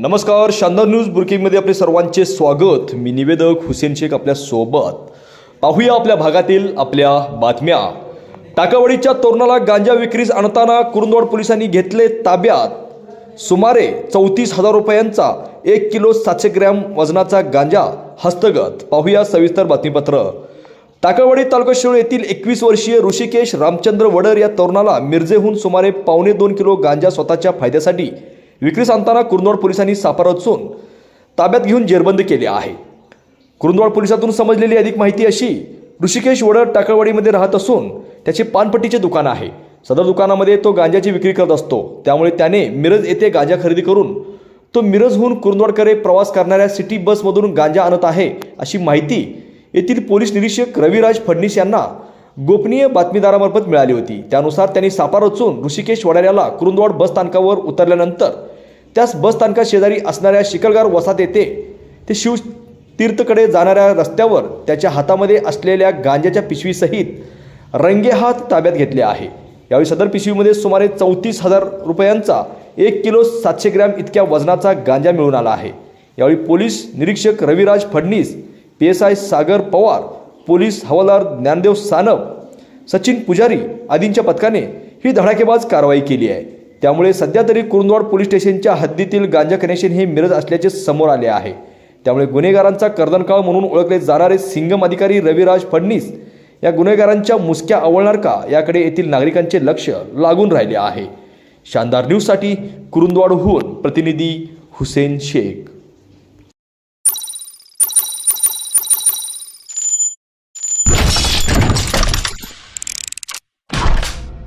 नमस्कार शानदार न्यूज बुरकिंगमध्ये आपले सर्वांचे स्वागत. मी निवेदक हुसेन शेख आपल्यासोबत. पाहूया आपल्या भागातील आपल्या बातम्या. टाकावडीच्या तरुणाला गांजा विक्रीस आणताना कुरुंदवाड पोलिसांनी घेतले ताब्यात. सुमारे चौतीस हजार रुपयांचा एक किलो सातशे ग्रॅम वजनाचा गांजा हस्तगत. पाहूया सविस्तर बातमीपत्र. टाकळवाडी तालुका शिरोळ येथील एकवीस वर्षीय ऋषिकेश रामचंद्र वडर या तरुणाला मिरजेहून सुमारे पावणे दोन किलो गांजा स्वतःच्या फायद्यासाठी विक्रीस आणताना कुरुंदवाड पोलिसांनी सापळा रचून ताब्यात घेऊन जेरबंद केले आहे. कुरुंदवाड पोलिसातून समजलेली अधिक माहिती अशी ऋषिकेश वडर टाकळवाडीमध्ये राहत असून त्याचे पानपट्टीचे दुकान आहे. सदर दुकानामध्ये तो गांजाची विक्री करत असतो. त्यामुळे त्याने मिरज येथे गांजा खरेदी करून तो मिरजहून कुरुंदवाडकडे प्रवास करणाऱ्या सिटी बसमधून गांजा आणत आहे अशी माहिती येथील पोलीस निरीक्षक रविराज फडणीस यांना गोपनीय बातमीदारामार्फत मिळाली होती. त्यानुसार त्यांनी सापा रचून ऋषिकेश वडाऱ्याला कुरुंदवाड बस स्थानकावर उतरल्यानंतर त्याच बस स्थानका शेजारी असणाऱ्या शिकलगार वसात येते ते शिव तीर्थकडे जाणाऱ्या रस्त्यावर त्याच्या हातामध्ये असलेल्या गांजाच्या पिशवीसहित रंगेहात ताब्यात घेतले आहे. यावेळी सदर पिशवीमध्ये सुमारे चौतीस हजार रुपयांचा एक किलो सातशे ग्रॅम इतक्या वजनाचा गांजा मिळून आला आहे. यावेळी पोलीस निरीक्षक Raviraj Phadnis P S I Sagar Pawar police हवालदार ज्ञानदेव सानप सचिन पुजारी आदींच्या पथकाने ही धडाकेबाज कारवाई केली आहे. त्यामुळे सध्या तरी कुरुंदवाड पोलीस स्टेशनच्या हद्दीतील गांजा कनेक्शन हे मिरज असल्याचे समोर आले आहे. त्यामुळे गुन्हेगारांचा कर्दनकाळ म्हणून ओळखले जाणारे सिंगम अधिकारी रविराज फडणीस या गुन्हेगारांच्या मुसक्या आवळणार का याकडे येथील नागरिकांचे लक्ष लागून राहिले आहे. शानदार न्यूजसाठी कुरुंदवाडहून प्रतिनिधी हुसेन शेख.